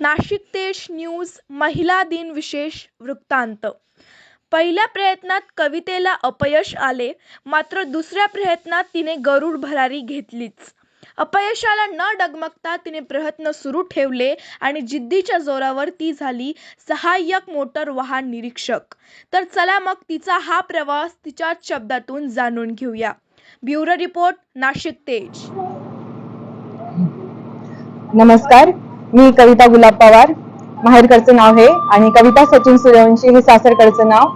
नाशिक देश न्यूज महिला दिन विशेष वृत्तांत. पहिल्या प्रयत्नात कवितेला अपयश आले मात्र दुसऱ्या प्रयत्नात तिने गरुड भरारी घेतलीच. अपयशाला न डगमगता तिने प्रयत्न सुरू ठेवले आणि जिद्दीच्या जोरावर ती झाली सहाय्यक मोटर वाहन निरीक्षक. तर चला मग तिचा हा प्रवास तिच्याच शब्दातून जाणून घेऊया. ब्युरो रिपोर्ट नाशिक तेज. नमस्कार. मी कविता गुलाब पवार. माहेरकडचं नाव हे आणि कविता सचिन सूर्यवंशी हे सासरकडचं नाव.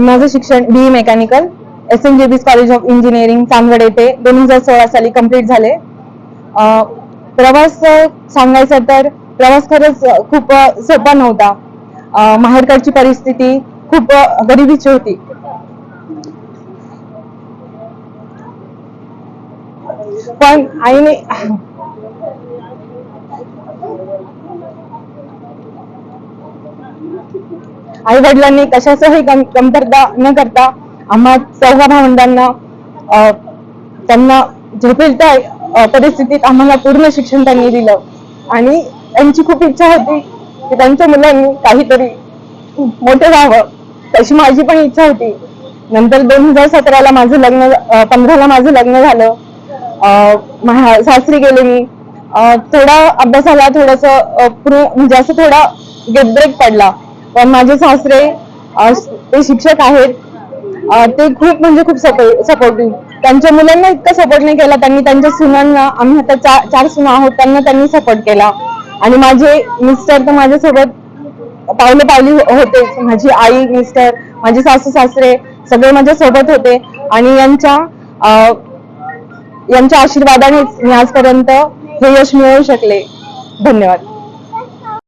माझं शिक्षण B mechanical S N JB's college of engineering Chandwad येथे दोन हजार सोळा साली कंप्लीट झाले. प्रवास सांगायचा तर प्रवास खरंच खूप सोपा नव्हता. माहेरकडची परिस्थिती खूप गरिबीची होती. पण आईने आई वडिलांनी कशाचंही कमतरता न करता आम्हा चौघा भावंडांना त्यांना झोपेल त्या परिस्थितीत आम्हाला पूर्ण शिक्षण त्यांनी दिलं. आणि त्यांची खूप इच्छा होती की त्यांच्या मुलांनी काहीतरी मोठं व्हावं. तशी माझी पण इच्छा होती. नंतर दोन हजार सतराला माझं लग्न पंधराला माझं लग्न झालं. अं, सासरी गेले मी. थोडा अभ्यासाला थोडस म्हणजे असं थोडा गेट ब्रेक पडला. पण माझे सासरे ते शिक्षक आहेत ते खूप म्हणजे खूप सपोर्टिव्ह त्यांच्या मुलांना इतका सपोर्ट नाही केला त्यांनी त्यांच्या सुनांना आम्ही आता चार चार सुना आहोत त्यांना त्यांनी सपोर्ट केला. आणि माझे मिस्टर तर माझ्यासोबत पावले पावली हो, होते. माझी आई मिस्टर माझे सासू सासरे सगळे माझ्या सोबत होते. आणि यांच्या अं, यांच्या आशीर्वादानेच मी आजपर्यंत हे यश मिळवू शकले. धन्यवाद.